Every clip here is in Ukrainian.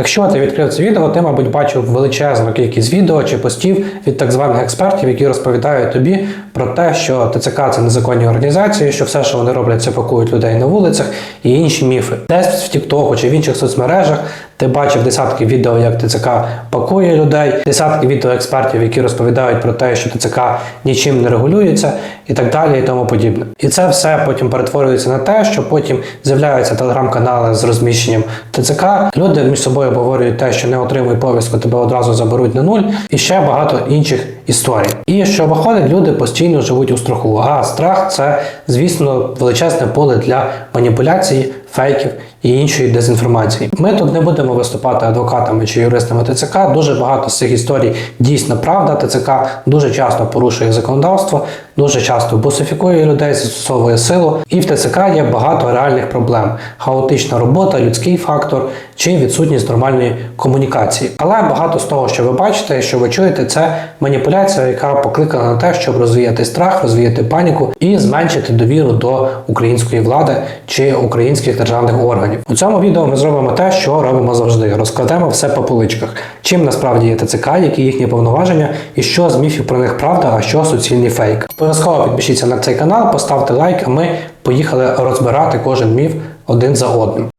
Якщо ти відкрив це відео, ти, мабуть, бачив величезну кількість відео чи постів від так званих експертів, які розповідають тобі про те, що ТЦК це незаконні організації, що все, що вони роблять, це пакують людей на вулицях і інші міфи. Десь в Тіктоку чи в інших соцмережах ти бачив десятки відео, як ТЦК пакує людей, десятки відео експертів, які розповідають про те, що ТЦК нічим не регулюється, і так далі, і тому подібне. І це все потім перетворюється на те, що потім з'являються телеграм-канали з розміщенням ТЦК. Люди між собою обговорюють те, що не отримуй повістку, тебе одразу заберуть на нуль, і ще багато інших історій. І що виходить, люди постійно живуть у страху. А страх це, звісно, величезне поле для маніпуляцій, фейків і іншої дезінформації. Ми тут не будемо виступати адвокатами чи юристами ТЦК. Дуже багато з цих історій дійсно правда. ТЦК дуже часто порушує законодавство, дуже часто бусифікує людей, застосовує силу. І в ТЦК є багато реальних проблем: хаотична робота, людський фактор чи відсутність нормальної комунікації. Але багато з того, що ви бачите, що ви чуєте, це маніпуляція, яка покликана на те, щоб розвіяти страх, розвіяти паніку і зменшити довіру до української влади чи українських державних органів. У цьому відео ми зробимо те, що робимо завжди. Розкладемо все по поличках. Чим насправді є ТЦК, які їхні повноваження, і що з міфів про них правда, а що суцільний фейк. Обов'язково підпишіться на цей канал, поставте лайк, а ми поїхали розбирати кожен міф один за одним.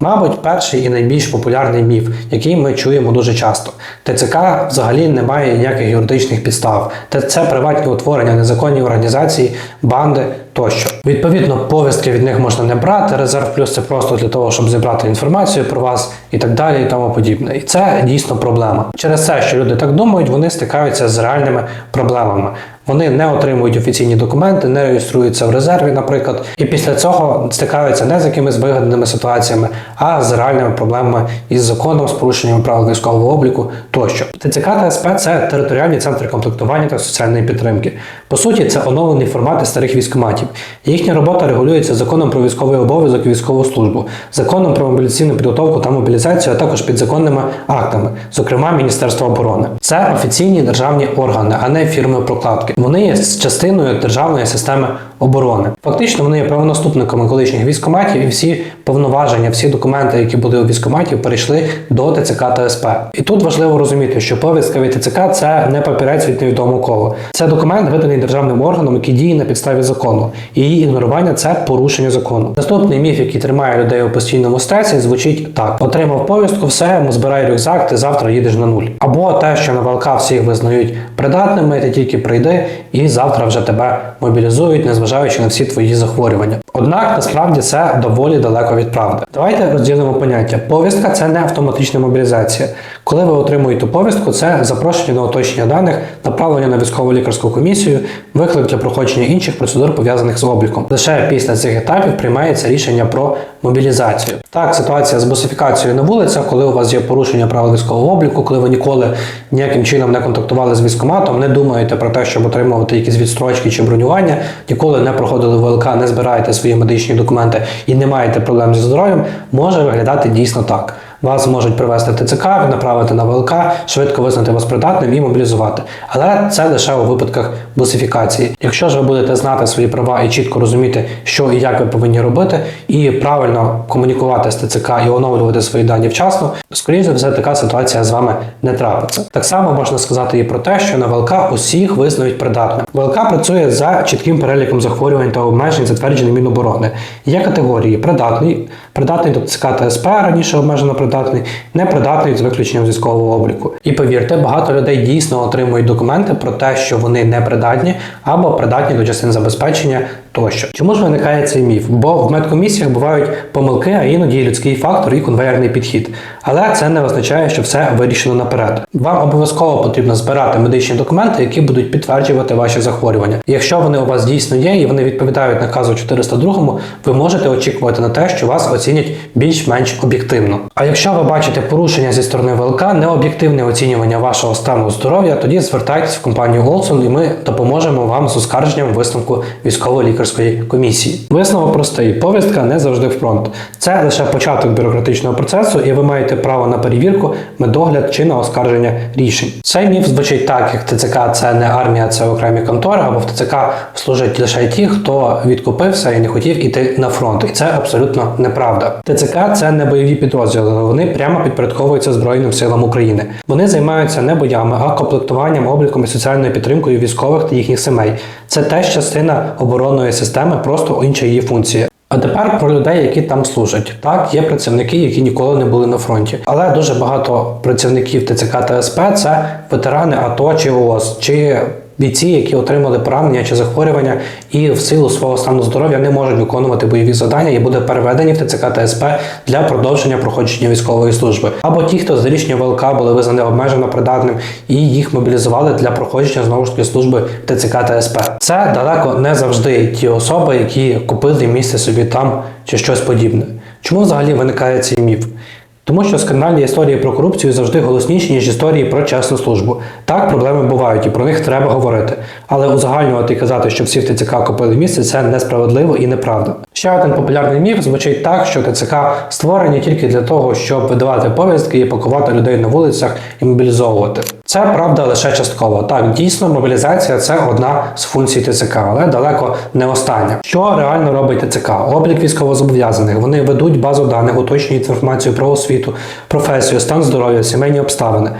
Мабуть, перший і найбільш популярний міф, який ми чуємо дуже часто. ТЦК взагалі не має ніяких юридичних підстав. Це приватні утворення, незаконні організації, банди тощо. Відповідно, повістки від них можна не брати. Резерв плюс це просто для того, щоб зібрати інформацію про вас і так далі, і тому подібне. І це дійсно проблема. Через те, що люди так думають, вони стикаються з реальними проблемами. Вони не отримують офіційні документи, не реєструються в резерві, наприклад, і після цього стикаються не з якимись вигаданими ситуаціями, а з реальними проблемами із законом, з порушенням правил військового обліку тощо. ТЦК та СП це територіальні центри комплектування та соціальної підтримки. По суті, це оновлені формати старих військоматів. Їхня робота регулюється законом про військовий обов'язок і військову службу, законом про мобілізаційну підготовку та мобілізацію, а також підзаконними актами, зокрема Міністерства оборони. Це офіційні державні органи, а не фірми прокладки. Вони є частиною державної системи оборони. Фактично, вони є правонаступниками колишніх військоматів, і всі повноваження, всі документи, які були у військоматів, перейшли до ТЦК та СП. І тут важливо розуміти, що повістка від ТЦК це не папірець від невідомого кого. Це документ, виданий державним органом, який діє на підставі закону. І її ігнорування це порушення закону. Наступний міф, який тримає людей у постійному стресі, звучить так: отримав повістку, все, збирай рюкзак, ти завтра їдеш на нуль. Або те, що на ВЛК всіх визнають придатними, ти тільки прийди, і завтра вже тебе мобілізують, незважаючи на всі твої захворювання. Однак насправді це доволі далеко від правди. Давайте розділимо поняття. Повістка це не автоматична мобілізація. Коли ви отримуєте повістку, це запрошення на уточнення даних, направлення на військово лікарську комісію, виклик для проходження інших процедур пов'язаних з обліком. Лише після цих етапів приймається рішення про мобілізацію. Так, ситуація з бусифікацією на вулицях, коли у вас є порушення правил військового обліку, коли ви ніколи ніяким чином не контактували з військоматом, не думаєте про те, щоб отримувати якісь відстрочки чи бронювання, ніколи не проходили ВЛК, не збираєте свої медичні документи і не маєте проблем зі здоров'ям, може виглядати дійсно так. Вас можуть привезти в ТЦК, направити на ВЛК, швидко визнати вас придатним і мобілізувати. Але це лише у випадках бусифікації. Якщо ж ви будете знати свої права і чітко розуміти, що і як ви повинні робити, і правильно комунікувати з ТЦК і оновлювати свої дані вчасно, скоріше за все така ситуація з вами не трапиться. Так само можна сказати і про те, що на ВЛК усіх визнають придатним. ВЛК працює за чітким переліком захворювань та обмежень, затверджений Міноборони. Є категорії придатний, придатний до ТЦК та СП, раніше обмежено придатний, непридатний з виключенням з військового обліку. І повірте, багато людей дійсно отримують документи про те, що вони не придатні або придатні до частин забезпечення тощо. Чому ж виникає цей міф? Бо в медкомісіях бувають помилки, а іноді людський фактор і конвейерний підхід. Але це не означає, що все вирішено наперед. Вам обов'язково потрібно збирати медичні документи, які будуть підтверджувати ваші захворювання. Якщо вони у вас дійсно є і вони відповідають наказу 402, ви можете очікувати на те, що вас оцінять більш-менш об'єктивно. А якщо ви бачите порушення зі сторони ВЛК, необ'єктивне оцінювання вашого стану здоров'я, тоді звертайтесь в компанію Олсон і ми допоможемо вам з оскарженням висновку військово-лікарської лікарської комісії. Висновок простий: повістка не завжди в фронт. Це лише початок бюрократичного процесу, і ви маєте право на перевірку, медогляд чи на оскарження рішень. Цей міф звучить так, як ТЦК це не армія, це окремі контори, або в ТЦК служать лише ті, хто відкупився і не хотів іти на фронт. І це абсолютно неправда. ТЦК це не бойові підрозділи, вони прямо підпорядковуються Збройним силам України. Вони займаються не боями, а комплектуванням, обліком і соціальною підтримкою військових та їхніх сімей. Це теж частина оборонної системи, просто інша її функція. А тепер про людей, які там служать. Так, є працівники, які ніколи не були на фронті. Але дуже багато працівників ТЦК та СП це ветерани АТО чи ООС, чи бійці, які отримали поранення чи захворювання, і в силу свого стану здоров'я не можуть виконувати бойові завдання і буде переведені в ТЦК та СП для продовження проходження військової служби. Або ті, хто з рішення ВЛК були визнані обмежено придатним, і їх мобілізували для проходження знову ж таки служби ТЦК та СП. Це далеко не завжди ті особи, які купили місце собі там чи щось подібне. Чому взагалі виникає цей міф? Тому що скандальні історії про корупцію завжди голосніші, ніж історії про чесну службу. Так, проблеми бувають, і про них треба говорити. Але узагальнювати і казати, що всі в ТЦК купили місце, це несправедливо і неправда. Ще один популярний міф звучить так, що ТЦК створені тільки для того, щоб видавати повістки і пакувати людей на вулицях і мобілізовувати. Це правда лише частково. Так, дійсно, мобілізація це одна з функцій ТЦК, але далеко не остання. Що реально робить ТЦК? Облік військовозобов'язаних. Вони ведуть базу даних, уточнюють інформацію про освіту, професію, стан здоров'я, сімейні обставини.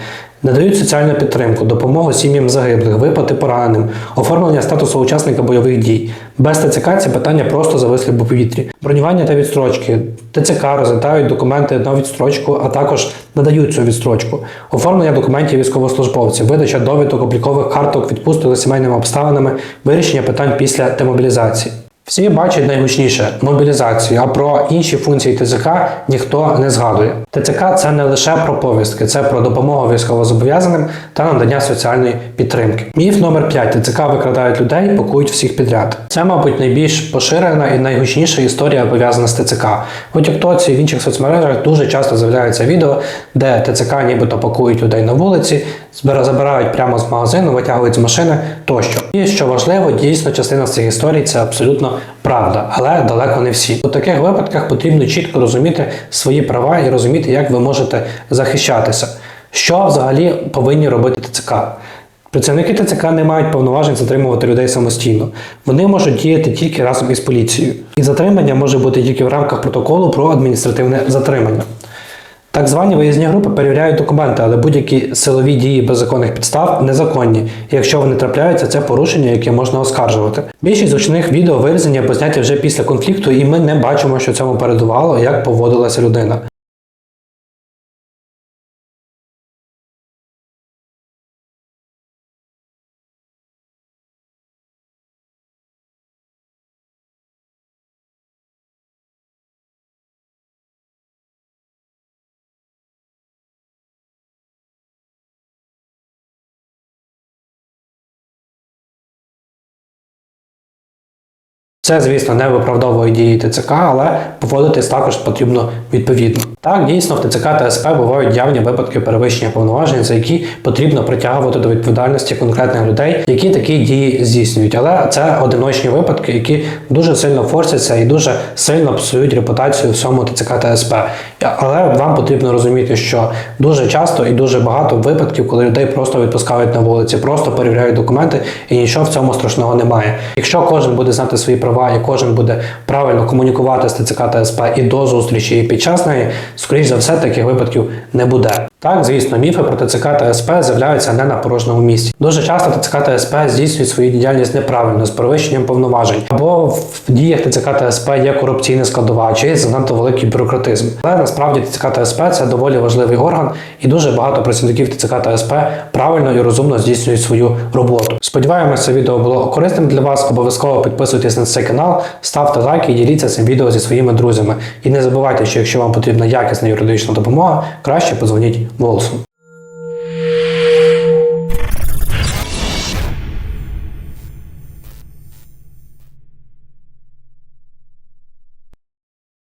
Надають соціальну підтримку, допомогу сім'ям загиблих, виплати пораненим, оформлення статусу учасника бойових дій. Без ТЦК ці питання просто зависли в повітрі. Бронювання та відстрочки. ТЦК розглядають документи на відстрочку, а також надають цю відстрочку. Оформлення документів військовослужбовців, видача довідок, облікових карток, відпусток за сімейними обставинами, вирішення питань після демобілізації. Всі бачать найгучніше мобілізацію, а про інші функції ТЦК ніхто не згадує. ТЦК це не лише про повістки, це про допомогу військовозобов'язаним та надання соціальної підтримки. Міф номер 5. ТЦК викрадають людей, пакують всіх підряд. Це, мабуть, найбільш поширена і найгучніша історія пов'язана з ТЦК. У Тіктоці в інших соцмережах дуже часто з'являються відео, де ТЦК нібито пакують людей на вулиці, забирають прямо з магазину, витягують з машини тощо. І що важливо, дійсно частина з цих історій це абсолютно правда, але далеко не всі. У таких випадках потрібно чітко розуміти свої права і розуміти, як ви можете захищатися. Що взагалі повинні робити ТЦК? Працівники ТЦК не мають повноважень затримувати людей самостійно. Вони можуть діяти тільки разом із поліцією. І затримання може бути тільки в рамках протоколу про адміністративне затримання. Так звані виїзні групи перевіряють документи, але будь-які силові дії без законних підстав незаконні. І якщо вони трапляються, це порушення, яке можна оскаржувати. Більшість зручних відео вирізані або зняті вже після конфлікту, і ми не бачимо, що цьому передувало, як поводилася людина. Це, звісно, не виправдовує дії ТЦК, але поводитись також потрібно відповідно. Так, дійсно, в ТЦК та СП бувають явні випадки перевищення повноважень, за які потрібно притягувати до відповідальності конкретних людей, які такі дії здійснюють. Але це одиночні випадки, які дуже сильно форсяться і дуже сильно псують репутацію всьому ТЦК та СП. Але вам потрібно розуміти, що дуже часто і дуже багато випадків, коли людей просто відпускають на вулиці, просто перевіряють документи, і нічого в цьому страшного немає. Якщо кожен буде знати свої права і кожен буде правильно комунікувати з ТЦК та СП і до зустрічі, і під час неї, скоріш за все, таких випадків не буде. Так, звісно, міфи про ТЦК та СП з'являються не на порожньому місці. Дуже часто ТЦК та СП здійснюють свою діяльність неправильно з перевищенням повноважень, або в діях ТЦК та СП є корупційна складова, чи занадто великий бюрократизм. Але насправді ТЦК та СП це доволі важливий орган, і дуже багато працівників ТЦК та СП правильно і розумно здійснюють свою роботу. Сподіваємося, це відео було корисним для вас. Обов'язково підписуйтесь на цей канал, ставте лайки і діліться цим відео зі своїми друзями. І не забувайте, що якщо вам потрібна якісна юридична допомога, краще подзвоніть mutlu olsun.